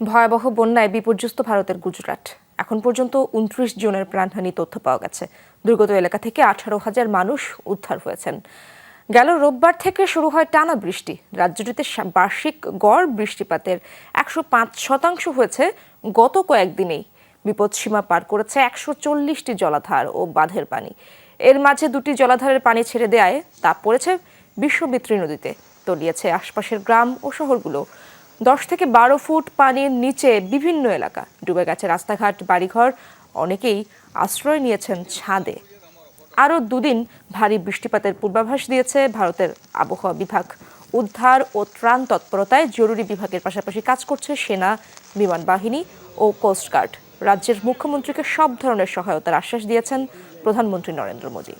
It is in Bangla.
ভয়াবহ বন্যায় বিপর্যস্ত ভারতের গুজরাট। এখন পর্যন্ত উনত্রিশ জনের প্রাণহানি তথ্য পাওয়া গেছে। দুর্গত এলাকা থেকে আঠারো হাজার মানুষ উদ্ধার হয়েছেন। গেল রোববার থেকে শুরু হয় টানা বৃষ্টি। রাজ্যটিতে বার্ষিক গড় বৃষ্টিপাতের একশো পাঁচ শতাংশ হয়েছে গত কয়েকদিনেই। বিপদসীমা পার করেছে একশো চল্লিশটি জলাধার ও বাঁধের পানি। এর মাঝে দুটি জলাধারের পানি ছেড়ে দেয় তা পড়েছে বিশ্ববিত্রী নদীতে। তলিয়েছে আশপাশের গ্রাম ও শহরগুলো। দশ থেকে বারো ফুট পানির নিচে বিভিন্ন এলাকা। ডুবে গেছে রাস্তাঘাট, বাড়িঘর, অনেকেই আশ্রয় নিয়েছেন ছাদে। আরও দুদিন ভারী বৃষ্টিপাতের পূর্বাভাস দিয়েছে ভারতের আবহাওয়া বিভাগ। উদ্ধার ও ত্রাণ তৎপরতায় জরুরি বিভাগের পাশাপাশি কাজ করছে সেনা, বিমান বাহিনী ও কোস্টগার্ড। রাজ্যের মুখ্যমন্ত্রীকে সব ধরনের সহায়তার আশ্বাস দিয়েছেন প্রধানমন্ত্রী নরেন্দ্র মোদী।